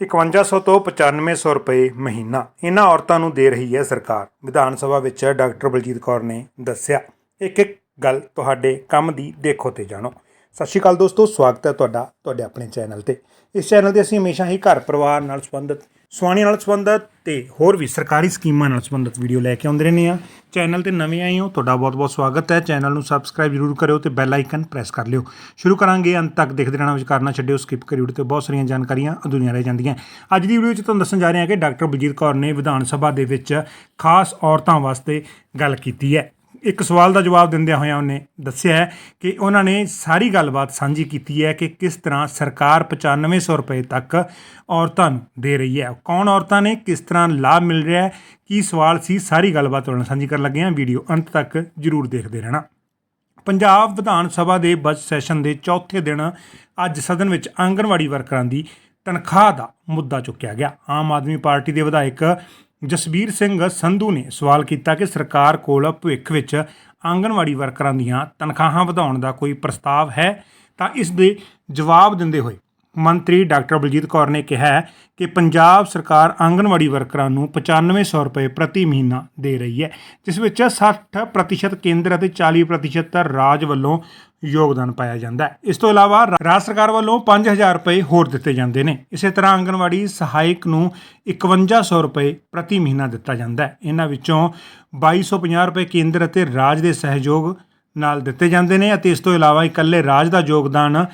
5100 ਤੋਂ 9500 ਰੁਪਏ ਮਹੀਨਾ ਇਹਨਾਂ ਔਰਤਾਂ ਨੂੰ ਦੇ ਰਹੀ ਹੈ ਸਰਕਾਰ। ਵਿਧਾਨ ਸਭਾ ਵਿੱਚ ਡਾਕਟਰ ਬਲਜੀਤ ਕੌਰ ਨੇ ਦੱਸਿਆ। ਇੱਕ ਇੱਕ ਗੱਲ ਤੁਹਾਡੇ ਕੰਮ ਦੀ ਦੇਖੋ ਤੇ ਜਾਣੋ। ਸਤਿ ਸ਼੍ਰੀ ਅਕਾਲ ਦੋਸਤੋ, ਸਵਾਗਤ ਹੈ ਤੁਹਾਡਾ, ਤੁਹਾਡੇ ਆਪਣੇ ਚੈਨਲ ਤੇ। ਇਸ ਚੈਨਲ ਤੇ ਅਸੀਂ ਹਮੇਸ਼ਾ ਹੀ ਘਰ ਪਰਿਵਾਰ ਨਾਲ ਸੰਬੰਧਿਤ ਸੁਆਣੀ ਨਾਲ ਸੰਬੰਧਿਤ ਤੇ ਹੋਰ ਵੀ ਸਰਕਾਰੀ ਸਕੀਮਾਂ ਨਾਲ ਸੰਬੰਧਿਤ ਵੀਡੀਓ ਲੈ ਕੇ ਆਉਂਦੇ ਰਹਿੰਦੇ ਆ ਚੈਨਲ ਤੇ ਨਵੇਂ ਆਏ ਹੋ, ਤੁਹਾਡਾ ਬਹੁਤ-ਬਹੁਤ ਸਵਾਗਤ ਹੈ। ਚੈਨਲ ਨੂੰ ਸਬਸਕ੍ਰਾਈਬ ਜ਼ਰੂਰ ਕਰਿਓ ਤੇ ਬੈਲ ਆਈਕਨ ਪ੍ਰੈਸ ਕਰ ਲਿਓ। ਸ਼ੁਰੂ ਕਰਾਂਗੇ, ਅੰਤ ਤੱਕ ਦੇਖਦੇ ਰਹਿਣਾ ਵਿੱਚ ਕਰਨਾ ਛੱਡਿਓ ਸਕਿਪ ਕਰਿਓ ਤੇ ਬਹੁਤ ਸਾਰੀਆਂ ਜਾਣਕਾਰੀਆਂ ਅਧੂਰੀਆਂ ਰਹਿ ਜਾਂਦੀਆਂ। ਅੱਜ ਦੀ ਵੀਡੀਓ 'ਚ ਤੁਹਾਨੂੰ ਦੱਸਣ ਜਾ ਰਹੇ ਹਾਂ ਕਿ ਡਾਕਟਰ ਬਲਜੀਤ ਕੌਰ ਨੇ ਵਿਧਾਨ ਸਭਾ ਦੇ ਵਿੱਚ ਖਾਸ ਔਰਤਾਂ ਵਾਸਤੇ ਗੱਲ ਕੀਤੀ ਹੈ। ਇੱਕ ਸਵਾਲ ਦਾ ਜਵਾਬ ਦਿੰਦਿਆਂ ਹੋਇਆਂ ਉਹਨੇ ਦੱਸਿਆ ਹੈ ਕਿ ਉਹਨਾਂ ਨੇ ਸਾਰੀ ਗੱਲਬਾਤ ਸਾਂਝੀ ਕੀਤੀ ਹੈ ਕਿ ਕਿਸ ਤਰ੍ਹਾਂ ਸਰਕਾਰ 9500 ਰੁਪਏ ਤੱਕ ਔਰਤਾਂ ਨੂੰ ਦੇ ਰਹੀ ਹੈ। ਕੌਣ ਔਰਤਾਂ ਨੇ, ਕਿਸ ਤਰ੍ਹਾਂ ਲਾਭ ਮਿਲ ਰਿਹਾ ਹੈ, ਕੀ ਸਵਾਲ ਸੀ, ਸਾਰੀ ਗੱਲਬਾਤ ਉਹਨਾਂ ਨਾਲ ਸਾਂਝੀ ਕਰਨ ਲੱਗੇ ਹਾਂ। ਵੀਡੀਓ ਅੰਤ ਤੱਕ ਜਰੂਰ ਦੇਖਦੇ ਰਹਿਣਾ। ਪੰਜਾਬ ਵਿਧਾਨ ਸਭਾ ਦੇ ਬਜਟ ਸੈਸ਼ਨ ਦੇ ਚੌਥੇ ਦਿਨ ਅੱਜ ਸਦਨ ਵਿੱਚ ਆਂਗਣਵਾੜੀ ਵਰਕਰਾਂ ਦੀ ਤਨਖਾਹ ਦਾ ਮੁੱਦਾ ਚੁੱਕਿਆ ਗਿਆ। ਆਮ ਆਦਮੀ ਪਾਰਟੀ ਦੇ ਵਿਧਾਇਕ ਜਸਬੀਰ ਸਿੰਘ ਸੰਧੂ ਨੇ ਸਵਾਲ ਕੀਤਾ ਕਿ ਸਰਕਾਰ ਕੋਲ ਭਵਿੱਖ ਵਿੱਚ ਆਂਗਣਵਾੜੀ ਵਰਕਰਾਂ ਦੀਆਂ ਤਨਖਾਹਾਂ ਵਧਾਉਣ ਦਾ ਕੋਈ ਪ੍ਰਸਤਾਵ ਹੈ ਤਾਂ ਇਸ ਦੇ ਜਵਾਬ ਦਿੰਦੇ ਹੋਏ ਮੰਤਰੀ ਡਾਕਟਰ ਬਲਜੀਤ ਕੌਰ ਨੇ ਕਿਹਾ ਹੈ ਕਿ ਪੰਜਾਬ ਸਰਕਾਰ ਆਂਗਣਵਾੜੀ ਵਰਕਰਾਂ ਨੂੰ 9500 ਰੁਪਏ ਪ੍ਰਤੀ ਮਹੀਨਾ ਦੇ ਰਹੀ ਹੈ, ਜਿਸ ਵਿੱਚ 60% ਕੇਂਦਰ ਅਤੇ 40% ਰਾਜ ਵੱਲੋਂ ਯੋਗਦਾਨ ਪਾਇਆ ਜਾਂਦਾ ਹੈ। ਇਸ ਤੋਂ ਇਲਾਵਾ ਰਾਜ ਸਰਕਾਰ ਵੱਲੋਂ 5000 ਰੁਪਏ ਹੋਰ ਦਿੱਤੇ ਜਾਂਦੇ ਨੇ। ਇਸੇ ਤਰ੍ਹਾਂ ਆਂਗਣਵਾੜੀ ਸਹਾਇਕ ਨੂੰ 5100 ਰੁਪਏ ਪ੍ਰਤੀ ਮਹੀਨਾ ਦਿੱਤਾ ਜਾਂਦਾ ਹੈ। ਇਹਨਾਂ ਵਿੱਚੋਂ 2250 ਰੁਪਏ ਕੇਂਦਰ ਅਤੇ ਰਾਜ ਦੇ ਸਹਿਯੋਗ ਨਾਲ ਦਿੱਤੇ ਜਾਂਦੇ ਨੇ ਅਤੇ ਇਸ ਤੋਂ ਇਲਾਵਾ ਇਕੱਲੇ ਰਾਜ ਦਾ ਯੋਗਦਾਨ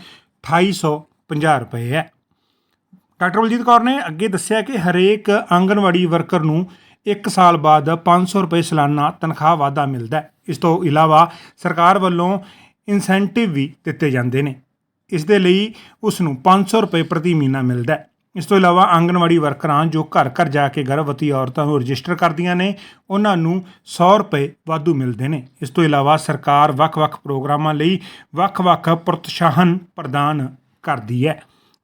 2850 ਰੁਪਏ ਹੈ। ਡਾਕਟਰ ਬਲਜੀਤ ਕੌਰ ਨੇ ਅੱਗੇ ਦੱਸਿਆ ਕਿ ਹਰੇਕ ਆਂਗਣਵਾੜੀ ਵਰਕਰ ਨੂੰ 1 ਸਾਲ ਬਾਅਦ 500 ਰੁਪਏ ਸਾਲਾਨਾ ਤਨਖਾਹ ਵਾਧਾ ਮਿਲਦਾ ਹੈ। ਇਸ ਤੋਂ ਇਲਾਵਾ ਸਰਕਾਰ ਵੱਲੋਂ ਇਨਸੈਂਟਿਵ ਵੀ ਦਿੱਤੇ ਜਾਂਦੇ ਨੇ। ਇਸ ਦੇ ਲਈ ਉਸ ਨੂੰ 500 ਰੁਪਏ ਪ੍ਰਤੀ ਮਹੀਨਾ ਮਿਲਦਾ ਹੈ। ਇਸ ਤੋਂ ਇਲਾਵਾ ਆਂਗਣਵਾੜੀ ਵਰਕਰਾਂ ਜੋ ਘਰ ਘਰ ਜਾ ਕੇ ਗਰਭਵਤੀ ਔਰਤਾਂ ਨੂੰ ਰਜਿਸਟਰ ਕਰਦੀਆਂ ਨੇ, ਉਹਨਾਂ ਨੂੰ 100 ਰੁਪਏ ਵਾਧੂ ਮਿਲਦੇ ਨੇ। ਇਸ ਤੋਂ ਇਲਾਵਾ ਸਰਕਾਰ ਵੱਖ-ਵੱਖ ਪ੍ਰੋਗਰਾਮਾਂ ਲਈ ਵੱਖ-ਵੱਖ ਪ੍ਰੋਤਸਾਹਨ ਪ੍ਰਦਾਨ ਕਰਦੀ ਹੈ।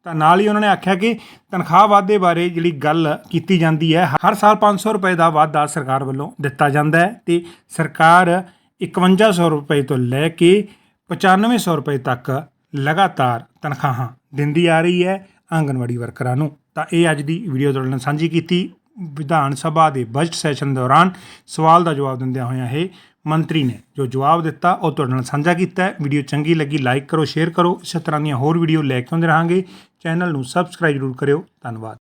ਤਾਂ ਨਾਲ ਹੀ ਉਹਨਾਂ ਨੇ ਆਖਿਆ ਕਿ ਤਨਖਾਹ ਵਾਧੇ ਬਾਰੇ ਜਿਹੜੀ ਗੱਲ ਕੀਤੀ ਜਾਂਦੀ ਹੈ, ਹਰ ਸਾਲ 500 ਰੁਪਏ ਦਾ ਵਾਧਾ ਸਰਕਾਰ ਵੱਲੋਂ ਦਿੱਤਾ ਜਾਂਦਾ ਹੈ ਤੇ ਸਰਕਾਰ 5100 ਰੁਪਏ ਤੋਂ ਲੈ ਕੇ 9500 ਰੁਪਏ ਤੱਕ ਲਗਾਤਾਰ ਤਨਖਾਹਾਂ ਦਿੰਦੀ ਆ ਰਹੀ ਹੈ ਆਂਗਨਵਾੜੀ ਵਰਕਰਾਂ ਨੂੰ। ਤਾਂ ਇਹ ਅੱਜ ਦੀ ਵੀਡੀਓ ਤੁਹਾਡੇ ਨਾਲ ਸਾਂਝੀ ਕੀਤੀ ਵਿਧਾਨ ਸਭਾ ਦੇ ਬਜਟ ਸੈਸ਼ਨ ਦੌਰਾਨ ਸਵਾਲ ਦਾ ਜਵਾਬ ਦਿੰਦਿਆਂ ਹੋਇਆਂ ਇਹ ਮੰਤਰੀ ਨੇ। ਜੋ ਜਵਾਬ ਦਿੱਤਾ, ਉਹ ਤੁਹਾਡੇ ਨਾਲ ਸਾਂਝਾ ਕੀਤਾ ਹੈ। ਵੀਡੀਓ ਚੰਗੀ ਲੱਗੀ ਲਾਈਕ ਕਰੋ ਸ਼ੇਅਰ ਕਰੋ। ਇਸੇ ਤਰ੍ਹਾਂ ਦੀਆਂ ਹੋਰ ਵੀਡੀਓ ਲੈ ਕੇ ਆਉਂਦੇ ਰਹਾਂਗੇ। ਚੈਨਲ ਨੂੰ ਸਬਸਕ੍ਰਾਈਬ ਜ਼ਰੂਰ ਕਰਿਓ। ਧੰਨਵਾਦ।